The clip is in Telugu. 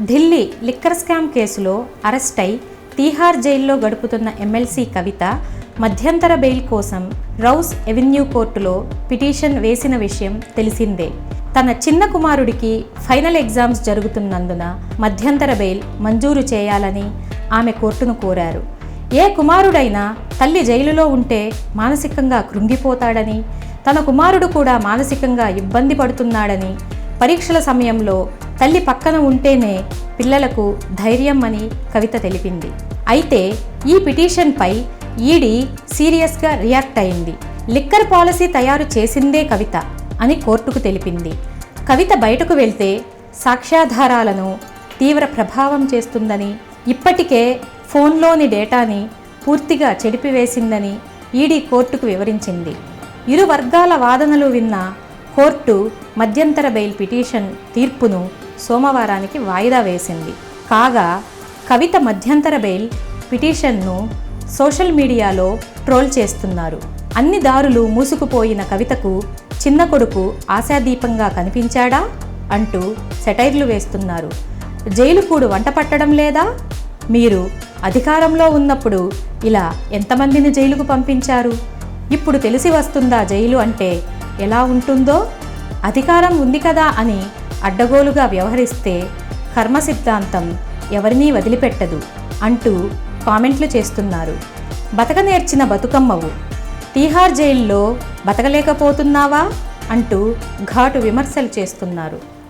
ఢిల్లీ లిక్కర్ స్కామ్ కేసులో అరెస్ట్ అయి తీహార్ జైల్లో గడుపుతున్న ఎమ్మెల్సీ కవిత మధ్యంతర బెయిల్ కోసం రౌస్ ఎవెన్యూ కోర్టులో పిటిషన్ వేసిన విషయం తెలిసిందే. తన చిన్న కుమారుడికి ఫైనల్ ఎగ్జామ్స్ జరుగుతున్నందున మధ్యంతర బెయిల్ మంజూరు చేయాలని ఆమె కోర్టును కోరారు. ఏ కుమారుడైనా తల్లి జైలులో ఉంటే మానసికంగా కృంగిపోతాడని తన కుమారుడు కూడా మానసికంగా ఇబ్బంది పడుతున్నాడని పరీక్షల సమయంలో తల్లి పక్కన ఉంటేనే పిల్లలకు ధైర్యం అని కవిత తెలిపింది. అయితే ఈ పిటిషన్పై ఈడీ సీరియస్గా రియాక్ట్ అయింది. లిక్కర్ పాలసీ తయారు చేసిందే కవిత అని కోర్టుకు తెలిపింది. కవిత బయటకు వెళ్తే సాక్ష్యాధారాలను తీవ్ర ప్రభావం చేస్తుందని ఇప్పటికే ఫోన్లోని డేటాని పూర్తిగా చెడిపివేసిందని ఈడీ కోర్టుకు వివరించింది. ఇరు వర్గాల వాదనలు విన్న కోర్టు మధ్యంతర బెయిల్ పిటిషన్ తీర్పును సోమవారానికి వాయిదా వేసింది. కాగా కవిత మధ్యంతర బెయిల్ పిటిషన్ను సోషల్ మీడియాలో ట్రోల్ చేస్తున్నారు. అన్ని దారులు మూసుకుపోయిన కవితకు చిన్న కొడుకు ఆశాదీపంగా కనిపించాడా? అంటూ సెటైర్లు వేస్తున్నారు. జైలు కూడు వంట పట్టడం లేదా? మీరు అధికారంలో ఉన్నప్పుడు ఇలా ఎంతమందిని జైలుకు పంపించారు? ఇప్పుడు తెలిసి వస్తుందా జైలు అంటే ఎలా ఉంటుందో? అధికారం ఉంది కదా అని అడ్డగోలుగా వ్యవహరిస్తే కర్మ సిద్ధాంతం ఎవరినీ వదిలిపెట్టదు అంటూ కామెంట్లు చేస్తున్నారు. బతక నేర్చిన బతుకమ్మవు తీహార్ జైల్లో బతకలేకపోతున్నావా? అంటూ ఘాటు విమర్శలు చేస్తున్నారు.